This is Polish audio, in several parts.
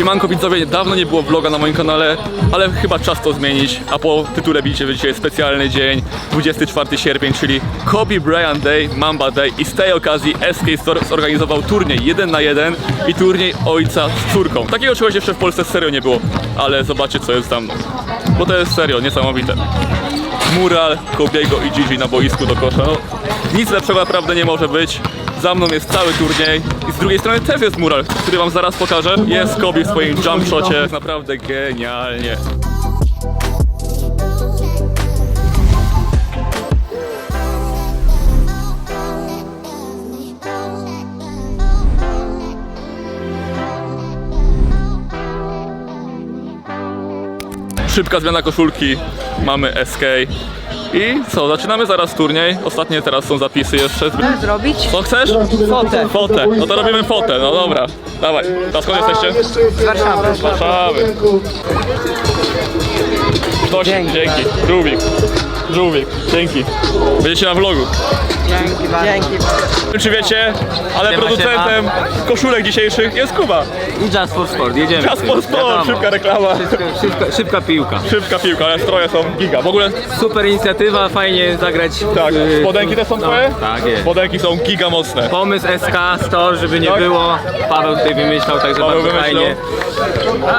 Siemanko widzowie, dawno nie było vloga na moim kanale, ale chyba czas to zmienić, a po tytule widzicie, że dzisiaj specjalny dzień, 24 sierpień, czyli Kobe Bryant Day, Mamba Day i z tej okazji SK Store zorganizował turniej 1 na 1 i turniej ojca z córką. Takiego czegoś jeszcze w Polsce serio nie było, ale zobaczcie co jest za mną, bo to jest serio niesamowite. Mural Kobiego i Gigi na boisku do kosza. No, nic lepszego naprawdę nie może być. Za mną jest cały turniej i z drugiej strony też jest mural, który wam zaraz pokażę. Jest Kobe w swoim jump shocie. Naprawdę genialnie. Szybka zmiana koszulki, mamy SK. I co, zaczynamy zaraz turniej. Ostatnie teraz są zapisy jeszcze. zrobić? Co chcesz? Fotę. Fotę. No to robimy fotę, no dobra. Dawaj. Teraz skąd jesteście? Z Warszawy. Z Warszawy. Ktoś, Dzięki. dzięki. Żółwik. Dzięki. Będziecie na vlogu. Dzięki bardzo. Dzięki. Nie wiem, Czy wiecie, ale Siema, producentem koszulek dzisiejszych jest Kuba. I Just for Sport, jedziemy. Czas po sport, Wiadomo. szybka reklama. Szybka, szybka, szybka piłka. Szybka piłka, ale stroje są giga. W ogóle Super inicjatywa, fajnie zagrać. tak, Yy, spodenki też są no, twoje? Tak jest. Spodenki są giga mocne. Pomysł SK Store, żeby nie Tak? było. Paweł tutaj wymyślał, także Paweł bardzo wymyślał. fajnie.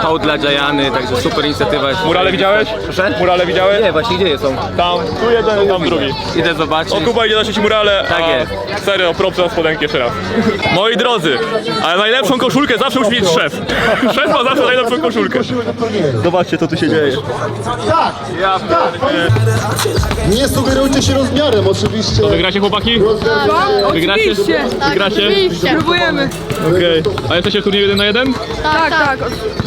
Hołd dla Jajany, także super inicjatywa. Murale widziałeś? Proszę? Murale widziałeś? Nie, właśnie gdzie są? Tam, tu jeden, tam drugi. Idę zobaczyć. O, Kuba idzie zacząć murale. Tak jest. Serio, propsy na spodenki jeszcze raz. Moi drodzy, ale najlepszą koszulkę zawsze musi mieć szef. Szef ma zawsze najlepszą koszulkę. Zobaczcie, co tu się dzieje. Tak, Ja nie sugerujcie się rozmiarem oczywiście. Wygracie chłopaki? Wygracie? Oczywiście. Wygracie? Próbujemy. Okej. A jesteście w turnieju 1 na 1? Tak, tak.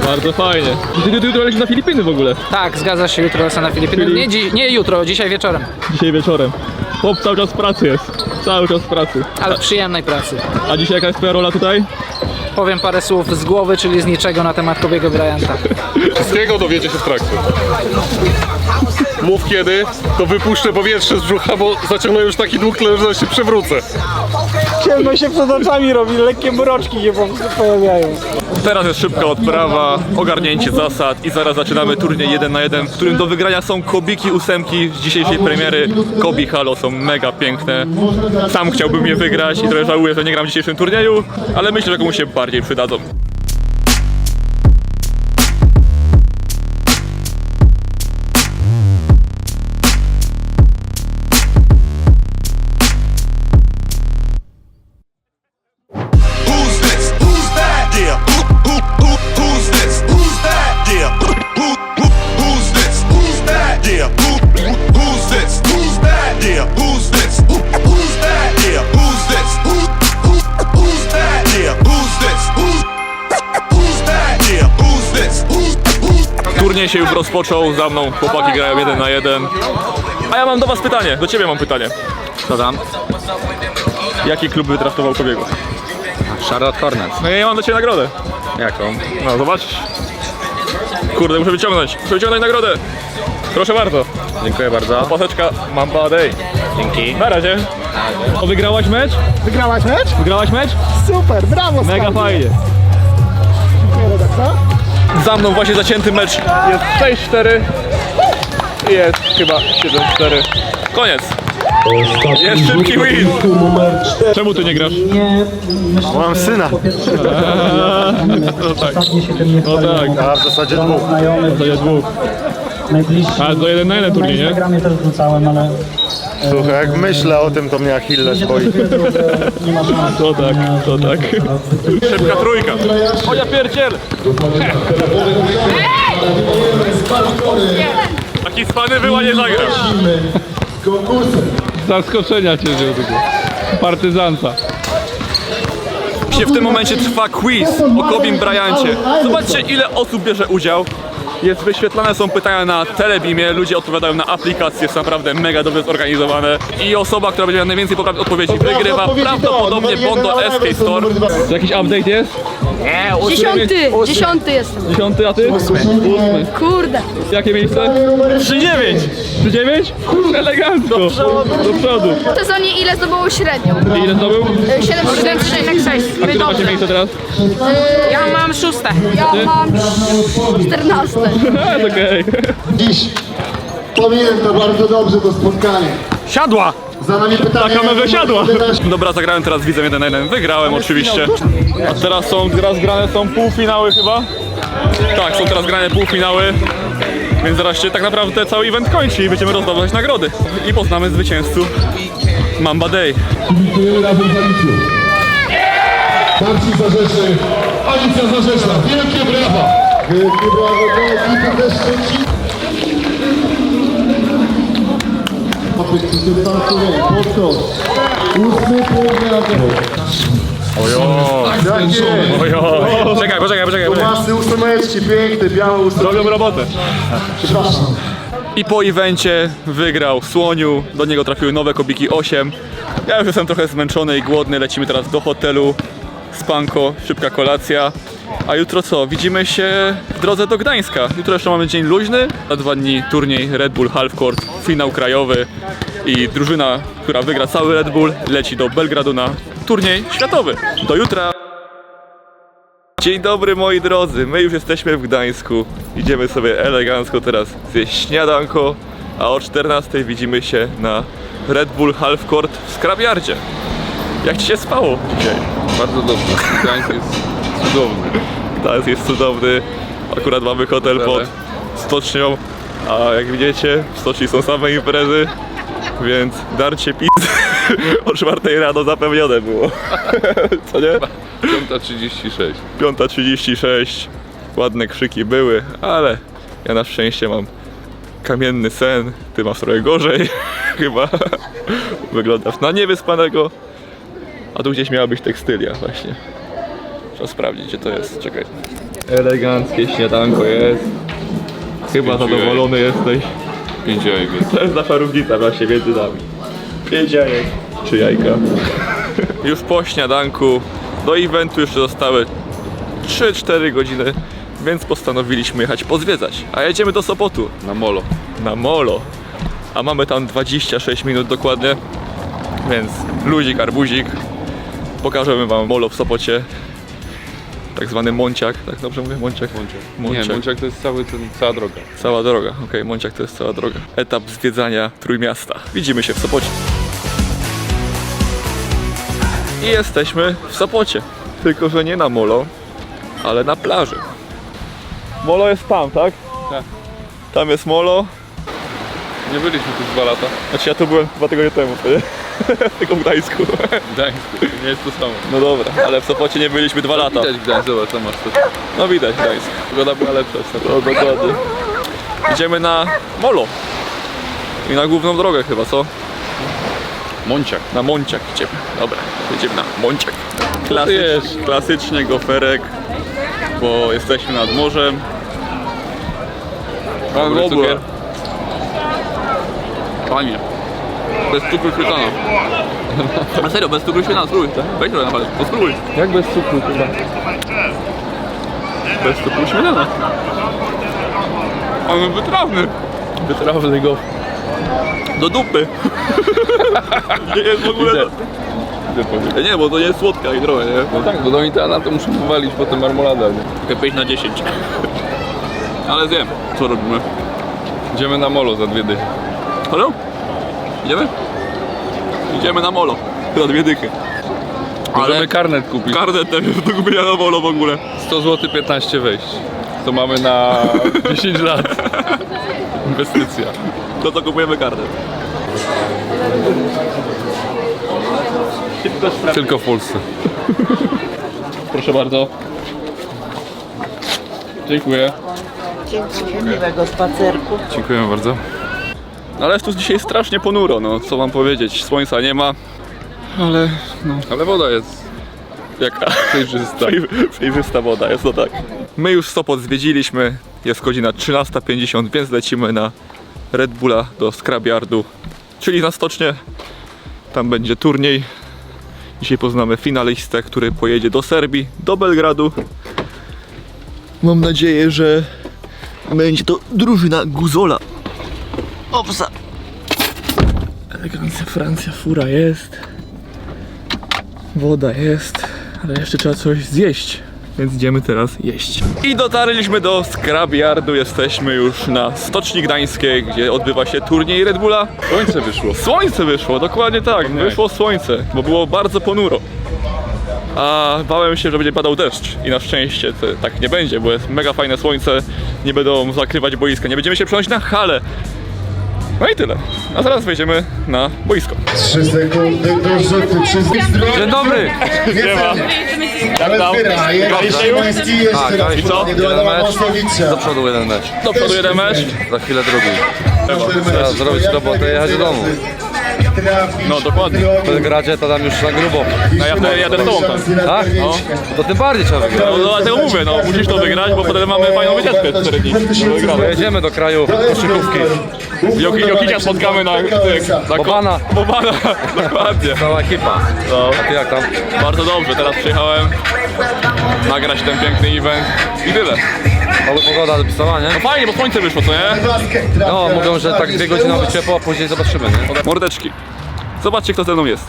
Bardzo fajnie. Ty, ty, ty jutro lecisz na Filipiny w ogóle. Tak, zgadza się, jutro lecę na Filipiny. Nie, dzi- nie jutro, dzisiaj wieczorem, Dzisiaj wieczorem. Chłop cały czas w pracy jest. Cały czas w pracy. ale w przyjemnej pracy. A dzisiaj jaka jest twoja rola tutaj? Powiem parę słów z głowy, czyli z niczego na temat Kobiego Bryanta. Wszystkiego dowiecie się w trakcie. Mów kiedy, to wypuszczę powietrze z brzucha, bo zaciągnę już taki dług tlen, że się przewrócę. Ciemno się przed oczami robi, lekkie mroczki się pojawiają. Teraz jest szybka odprawa, ogarnięcie zasad i zaraz zaczynamy turniej 1 na 1, w którym do wygrania są kobiki ósemki z dzisiejszej premiery. Kobi Halo są mega piękne. Sam chciałbym je wygrać i trochę żałuję, że nie gram w dzisiejszym turnieju, ale myślę, że komuś się bardziej przydadzą. Się już rozpoczął, za mną chłopaki grają 1 na 1. A ja mam do was pytanie, do ciebie mam pytanie. Co tam? Jaki klub wytraftował Kobiego? Charlotte Hornets. No ja mam do ciebie nagrodę. Jaką? No zobaczysz. Kurde, muszę wyciągnąć. Muszę wyciągnąć nagrodę. Proszę bardzo. Dziękuję bardzo. Paseczka Mamba Day. Dzięki. Na razie. O, wygrałaś mecz? Wygrałaś mecz? Wygrałaś mecz? Super, brawo Mega Skarbie. fajnie. Dziękuję redaktor. Za mną właśnie zacięty mecz. Jest 6-4. I Jest chyba 7-4. Koniec. Jest szybki win. Czemu ty nie grasz? Mam syna, No tak. No tak. a w zasadzie dwóch. To jest dwóch. A to jeden na jeden turniej, nie? Instagramie też wrzucałem, ale Słuchaj, jak myślę o tym, to mnie Achilles boi. To tak, to tak. Szybka trójka. O ja pierdziel. Taki spany była nie zagra. Zaskoczenia cię wziął tylko. Partyzanta. W tym momencie trwa quiz o Kobim Bryancie. Zobaczcie ile osób bierze udział. Jest wyświetlane są pytania na Telebimie, ludzie odpowiadają na aplikację, jest naprawdę mega dobrze zorganizowane. I osoba, która będzie miała najwięcej poprawnych odpowiedzi, wygrywa prawdopodobnie Bondo nawet Store. Jakiś update jest? Dziesiąty, dziesiąty jestem. Dziesiąty, a ty? Ósmy. Kurde. Jakie miejsce? 3-9. 3-9? Elegancko. Do przodu. W sezonie ile zdobyło średnią? I ile to był? 7,6. A które macie miejsce teraz? Ja mam szóste. Ja mam 14. A, okej. Dziś pamiętam bardzo dobrze to spotkanie. Siadła! Za nami pytanie. Taka mewe siadła. 11. Dobra, zagrałem teraz widzę jeden na jeden. Wygrałem oczywiście. A teraz są, teraz grane są półfinały chyba? Tak, są teraz grane półfinały. Więc zaraz się tak naprawdę cały event kończy i będziemy rozdawać nagrody. I poznamy zwycięzców Mamba Day. Marcin Zarzeszy, Alicja Zarzesza. Wielkie brawa! Wielkie brawa dla ekipy też Szczecin. Pan wie? Podkos. Ósmy program. Czekaj, poczekaj, poczekaj. poczekaj. Masy ósemeczki, piękne, białe ósemeczki. Robią robotę. Przepraszam. I po evencie wygrał Słoniu, do niego trafiły nowe kobiki 8. Ja już jestem trochę zmęczony i głodny, lecimy teraz do hotelu. Spanko, szybka kolacja. A jutro co? Widzimy się w drodze do Gdańska. Jutro jeszcze mamy dzień luźny, za dwa dni turniej Red Bull Half Court, finał krajowy i drużyna, która wygra cały Red Bull leci do Belgradu na turniej światowy. Do jutra! Dzień dobry moi drodzy, my już jesteśmy w Gdańsku. Idziemy sobie elegancko teraz zjeść śniadanko, a o 14 widzimy się na Red Bull Half Court w Skrabiardzie. Jak ci się spało dzisiaj? Bardzo dobrze. Gdańsk jest cudowny. Gdańsk jest cudowny, akurat mamy hotel pod stocznią, a jak widzicie w stoczni są same imprezy, więc darcie pizzy o 4 rano zapewnione było. Co nie? 5.36. 5.36, ładne krzyki były, ale ja na szczęście mam kamienny sen, ty masz trochę gorzej, chyba. Wyglądasz na niewyspanego, a tu gdzieś miała być tekstylia właśnie. Trzeba sprawdzić, gdzie to jest, czekaj. Eleganckie śniadanko jest. Chyba Pięciu zadowolony jesteś. 5 jajek jest. To jest nasza różnica właśnie między nami. Pięć jajek. Czy jajka. Już po śniadanku do eventu jeszcze zostały 3-4 godziny, więc postanowiliśmy jechać pozwiedzać. A jedziemy do Sopotu, Na molo. na Molo. A mamy tam 26 minut dokładnie, więc luzik, arbuzik. Pokażemy wam Molo w Sopocie. Tak zwany Monciak, tak dobrze mówię? Monciak? Nie, Mąciak to jest cały, ten, cała droga. Cała droga, okej, Monciak to jest cała droga. Etap zwiedzania Trójmiasta. Widzimy się w Sopocie. I jesteśmy w Sopocie. Tylko, że nie na molo, ale na plaży. Molo jest tam, tak? Tak. Tam jest molo. Nie byliśmy tu dwa lata. Znaczy ja tu byłem dwa tygodnie temu, to nie? Tylko w Gdańsku. Gdańsku. Nie jest to samo. No dobra, ale w Sopocie nie byliśmy dwa lata. Widać Gdańsk, zobacz, tam masz to. No widać Gdańsk. Pogoda była lepsza. No dokładnie. Idziemy na molo. I na główną drogę chyba, co? Mąciak. Na Monciak idziemy. Dobra, jedziemy na Monciak. Klasycz, klasycznie goferek, bo jesteśmy nad morzem. Dobry Dobry. Bez cukru śmietana. A serio, bez cukru świetna, spróbuj. Weź trochę na palec, pospróbuj. Jak bez cukru chyba? Bez cukru śmietana. On wytrawny. Wytrawny go. Do dupy. nie jest w ogóle... Idę. Idę po Nie, bo to nie jest słodka i trochę, nie? No tak, bo do Itana to muszę wywalić potem marmolada. nie? Takie 5 na 10. Ale zjem. Co robimy? Idziemy na molo za dwie dychy. Halo? Idziemy? Idziemy na molo. Za dwie dychy. Możemy karnet kupić. Karnet jest do kupienia na molo w ogóle. 100 zł 15 wejść. To mamy na 10 lat. Inwestycja. No to kupujemy karnet. Tylko w Polsce. Proszę bardzo. Dziękuję. Miłego spacerku. Dziękuję bardzo. Ale jest tu dzisiaj strasznie ponuro, no co wam powiedzieć. Słońca nie ma. Ale no, Ale woda jest jaka przejrzysta. przej- przejrzysta woda jest, no tak. My już Sopot zwiedziliśmy. Jest godzina 13.50, więc lecimy na Red Bulla do Scrabyardu, czyli na stocznie. Tam będzie turniej. Dzisiaj poznamy finalistę, który pojedzie do Serbii, do Belgradu. Mam nadzieję, że będzie to drużyna Guzola. Opsa. Elegancja Francja, fura jest. Woda jest, ale jeszcze trzeba coś zjeść. Więc idziemy teraz jeść. I dotarliśmy do Skrabiardu. Jesteśmy już na Stoczni Gdańskiej, gdzie odbywa się turniej Red Bulla. Słońce wyszło. Słońce wyszło, dokładnie tak. Wyszło słońce, bo było bardzo ponuro. A bałem się, że będzie padał deszcz i na szczęście to tak nie będzie, bo jest mega fajne słońce, nie będą zakrywać boiska, nie będziemy się przenosić na halę. No i tyle. A zaraz wejdziemy na boisko. 3 sekundy do rzutu, 3 zdrowie. Dzień dobry! Nie ma. Ale zbiera, jeszcze raz. i co? Nie do Adama Mosowicza. przodu jeden mecz. Do przodu jeden mecz. Za chwilę drugi. Trzeba zrobić robotę i jechać do domu. No dokładnie. W Belgradzie to tam już na grubo. No ja wtedy jadę z tobą tam. Tak? No. To tym bardziej trzeba wygrać. No dlatego mówię, no musisz to wygrać, bo potem mamy fajną wycieczkę 4 dni. Pojedziemy do kraju koszykówki. Joki, Jokicia spotkamy na... na Bobana. Bobana, dokładnie. Cała ekipa. No. A ty jak tam? Bardzo dobrze, teraz przyjechałem nagrać ten piękny event i tyle. Pogoda dopisała, nie? No fajnie, bo słońce wyszło, co nie? No, mówią, że tak dwie godziny ma być ciepło, a później zobaczymy, nie? Mordeczki. Zobaczcie, kto ze mną jest.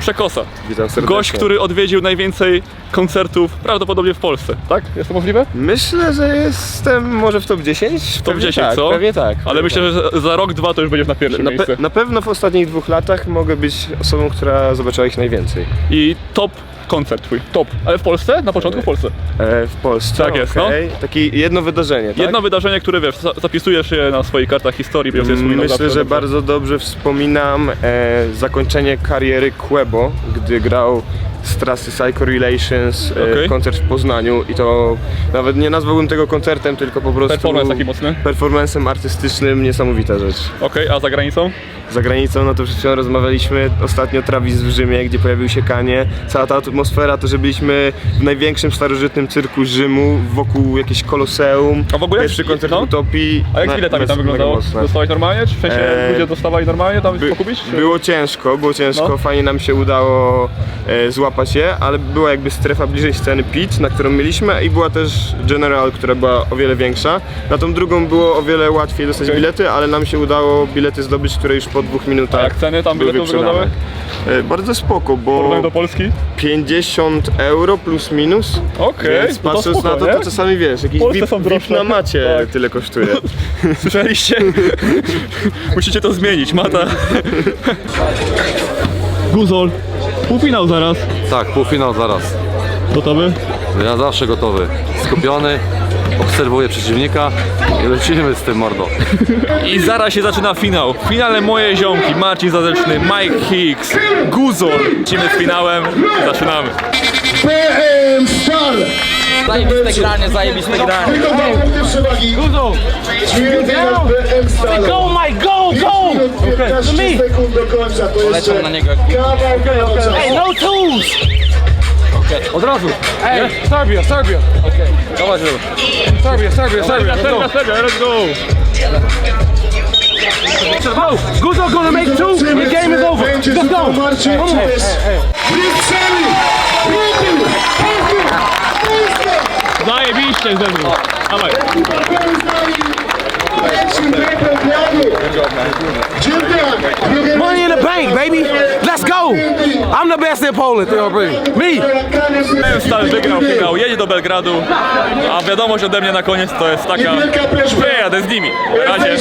Przekosa. Witam serdecznie. Gość, który odwiedził najwięcej koncertów prawdopodobnie w Polsce. Tak? Jest to możliwe? Myślę, że jestem może w top 10? W Top 10, tak, co? Pewnie tak. Ale myślę, że za- za rok, dwa to już będziesz na pierwszym na, miejscu. pe- na pewno w ostatnich dwóch latach mogę być osobą, która zobaczyła ich najwięcej. I top koncert twój. Top. Ale w Polsce? Na początku w Polsce. E, w Polsce. Tak jest, no. okej. Takie jedno wydarzenie, tak? Jedno wydarzenie, które wiesz, za- zapisujesz je na swoich kartach historii, będziesz je wspominał Myślę, zawsze, że bardzo dobrze wspominam e, zakończenie kariery Quebo, gdy grał z trasy Psycho Relations e, Okej. koncert w Poznaniu i to nawet nie nazwałbym tego koncertem, tylko po prostu Performance taki mocny. performancem artystycznym, niesamowita rzecz. Okej, a za granicą? Za granicą, no to przed chwilą rozmawialiśmy ostatnio Travis w Rzymie, gdzie pojawił się Kanie. Cała ta atmosfera, to że byliśmy w największym starożytnym cyrku Rzymu, wokół jakieś koloseum. A w ogóle Pierwszy jak- koncert no? Utopii. A jak Na- ile tam, wyglądało? Dostałeś normalnie? Czy w sensie Eee, ludzie dostawali normalnie tam By, pokupić? Czy- było ciężko, było ciężko, No. fajnie nam się udało e, złapać je, ale była jakby strefa bliżej sceny pit, na którą mieliśmy i była też General, która była o wiele większa. Na tą drugą było o wiele łatwiej dostać Okej. bilety, ale nam się udało bilety zdobyć, które już po dwóch minutach A jak ceny tam były wyglądały? E, Bardzo spoko, W bo porównaniu do Polski? 50 euro plus minus. Okej, Więc to to patrząc spoko, na to, nie? to czasami wiesz, jakiś Polsce VIP, są VIP droższe. na macie Tak. tyle kosztuje. Słyszeliście? Musicie to zmienić, Mata. Guzol. Półfinał zaraz. Tak, półfinał zaraz. Gotowy? Ja zawsze gotowy. Skupiony, obserwuję przeciwnika i lecimy z tym mordo. I zaraz się zaczyna finał. W finale moje ziomki, Marcin Zazeczny, Mike Hicks, Guzol. Lecimy z finałem, zaczynamy. PM Star! Zajebiste granie, zajebiste granie. Wykonał punkty przewagi. Ćwierćfinał PM Star. Go Mike, go, go! 15 sekund do końca, to jeszcze Lecą na niego. kawał końca. Hey, no tools! Od razu. Hey, Serbia, Serbia. Dawaj, żeby. Serbia, Serbia, Serbia. Serbia, Serbia, let's go! Go! Guzo gonna make two, the game is over. Let's go! Marcin, czy też Brykseli! Brykseli! Zajebiście ze mną. Dawaj. Money in the bank, baby. Let's go! I'm the best in Poland, Me! Stal wygrał finał, jedzie do Belgradu, a wiadomość ode mnie na koniec to jest taka, że jadę z nimi. Na razie.